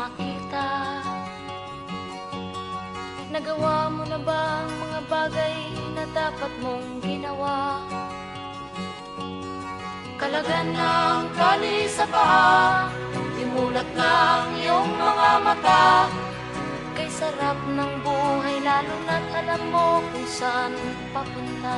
makita. Nagawa mo na ba ang mga bagay na dapat mong ginawa? Kalagan ng tali sa paa Imulat ang iyong mga mata. Kay sarap ng buhay lalo na't alam mo kung saan papunta.